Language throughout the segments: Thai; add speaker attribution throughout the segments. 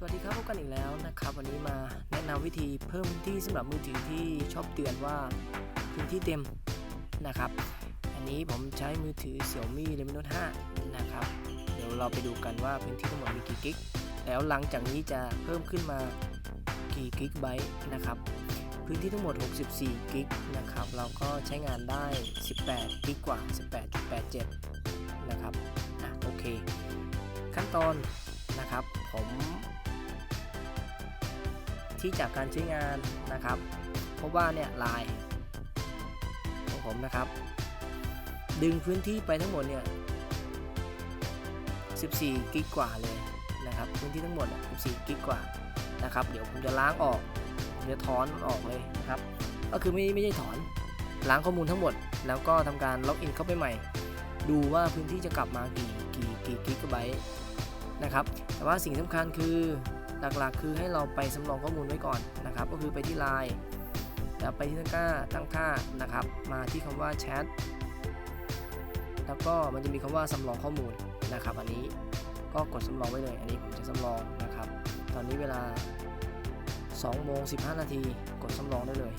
Speaker 1: สวัสดีครับพบกันอีกแล้วนะครับ วันนี้มาแนะนำวิธีเพิ่มพื้นที่สำหรับมือถือที่ชอบเตือนว่าพื้นที่เต็มนะครับ อันนี้ผมใช้มือถือ Xiaomi Redmi Note 5 นะครับ เดี๋ยวเราไปดูกันว่าพื้นที่ทั้งหมดมีกี่กิก แล้วหลังจากนี้จะเพิ่มขึ้นมากี่กิกไบต์นะครับ พื้นที่ทั้งหมด 64 กิกนะครับ เราก็ใช้งานได้ 18 กิกกว่า 18.87 นะครับ อะโอเค ขั้นตอนนะครับผม ที่จากการใช้งานนะครับพบว่าเนี่ยลายของผมนะครับ ดึงพื้นที่ไปทั้งหมดเนี่ย 14 กิกกว่าเลยนะครับ พื้นที่ทั้งหมด 14 กิกกว่านะครับ เดี๋ยวผมจะล้างออกผมจะถอนออกเลยนะครับ ก็คือไม่ไม่ใช่ถอน ล้างข้อมูลทั้งหมด แล้วก็ทำการล็อกอินเข้าไปใหม่ ดูว่าพื้นที่จะกลับมากี่กี่กี่กิกะไบต์นะครับ แต่ว่าสิ่งสำคัญคือ หลักๆ คือให้เราไปสำรองข้อมูลไว้ก่อนนะครับ ก็คือไปที่ไลน์แล้วไปที่ตั้งค่าตั้งค่านะครับ มาที่คำว่าแชทแล้วก็มันจะมีคำว่าสำรองข้อมูลนะครับ อันนี้ก็กดสำรองไว้เลย อันนี้ผมจะสำรองนะครับ ตอนนี้เวลา2โมง15 นาทีกดสำรองได้เลย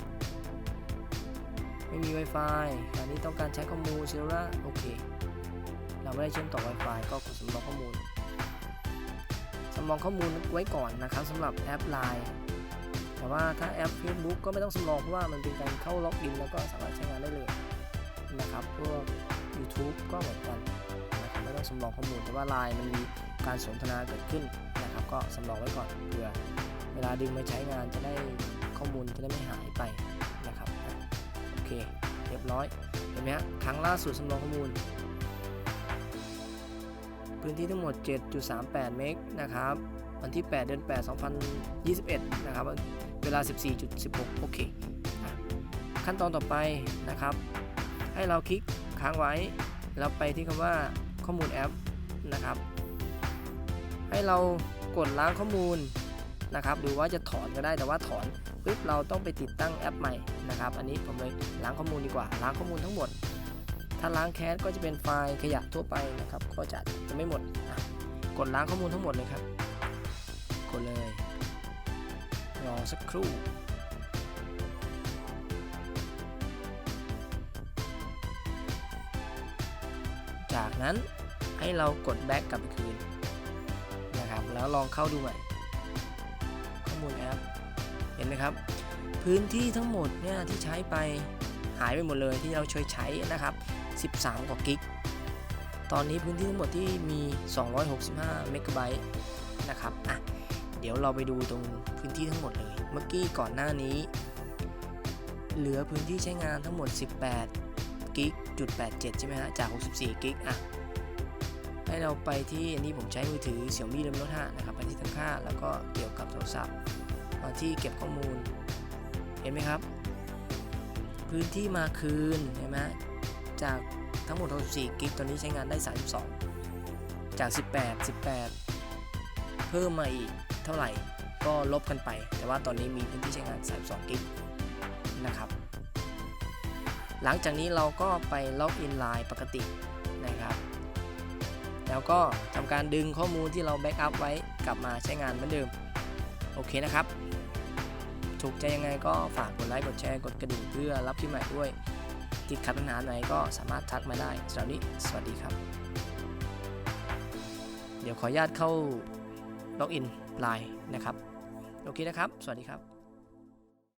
Speaker 1: ไม่มี Wi-Fi อันนี้ต้องการใช้ข้อมูลเซลล์โอเค เราไม่ได้เชื่อมต่อ Wi-Fi ก็กดสำรองข้อมูลำรองข้อมูลไว้ก่อนนะครับสำหรับแอป Line แต่ว่าถ้าแอป Facebook ก็ไม่ต้องสำรองเพราะว่ามันเป็นการเข้าล็อกอินแล้วก็สามารถใช้งานได้เลยนะครับพวก YouTube ก็เหมือนกันนะครับไม่ต้องสำรองข้อมูลแต่ว่า Line มันมีการสนทนาเกิดขึ้นนะครับ ก็สำรองไว้ก่อนเผื่อเวลาดึงมาใช้งานจะได้ข้อมูลจะได้ไม่หายไปนะครับโอเคเรียบร้อยเห็นไหมฮะครั้งล่าสุดสำรองข้อมูล พื้นที่ทั้งหมด 7.38 เมกนะครับ วันที่ 8 เดือน 8 2021 นะครับ เวลา 14.16 โอเค ขั้นตอนต่อไปนะครับ ให้เราคลิกค้างไว้ แล้วไปที่คำว่าข้อมูลแอปนะครับ ให้เรากดล้างข้อมูลนะครับ หรือว่าจะถอนก็ได้ แต่ว่าถอนปุ๊บเราต้องไปติดตั้งแอปใหม่นะครับ อันนี้ผมเลยล้างข้อมูลดีกว่า ล้างข้อมูลทั้งหมด ถ้าล้างแคสก็จะเป็นไฟล์ขยะทั่วไปนะครับ ก็จะจะไม่หมดอะกดล้างข้อมูลทั้งหมดเลยครับ กดเลย รอสักครู่ จากนั้นให้เรากดแบ็กกลับไปคืนนะครับ แล้วลองเข้าดูใหม่ ข้อมูลแอป เห็นไหมครับ พื้นที่ทั้งหมดเนี่ยที่ใช้ไปหายไปหมดเลยที่เราเคยใช้นะครับ 13 กว่ากิก ตอนนี้พื้นที่ทั้งหมดที่มี 265 เมกะไบต์นะครับ อะ เดี๋ยวเราไปดูตรงพื้นที่ทั้งหมดเลย เมื่อกี้ก่อนหน้านี้ เหลือพื้นที่ใช้งานทั้งหมด 18 กิกจุด87 ใช่ไหมฮะ จาก 64 กิก อะ ให้เราไปที่อันนี้ผมใช้มือถือ Xiaomi Redmi Note 5นะครับ ไปที่ตั้งค่า แล้วก็เกี่ยวกับโทรศัพท์ มาที่เก็บข้อมูล เห็นไหมครับพื้นที่มาคืนเห็นไหม จากทั้งหมด 64 กิกตอนนี้ใช้งานได้ 32 จาก 18 18 เพิ่มมาอีกเท่าไหร่ก็ลบกันไป แต่ว่าตอนนี้มีพื้นที่ใช้งาน 32 กิก นะครับ หลังจากนี้เราก็ไปล็อกอินไลน์ปกตินะครับ แล้วก็ทำการดึงข้อมูลที่เราแบ็กอัพไว้กลับมาใช้งานเหมือนเดิม โอเคนะครับ ถูกใจยังไงก็ฝากกดไลค์ กดแชร์ กดกระดิ่งเพื่อรับคลิปใหม่ด้วย ติดขัดปัญหาไหนก็สามารถทักมาได้สำหรับนี้สวัสดีครับ เดี๋ยวขออนุญาตเข้าล็อกอินไลน์นะครับ โอเคนะครับ สวัสดีครับ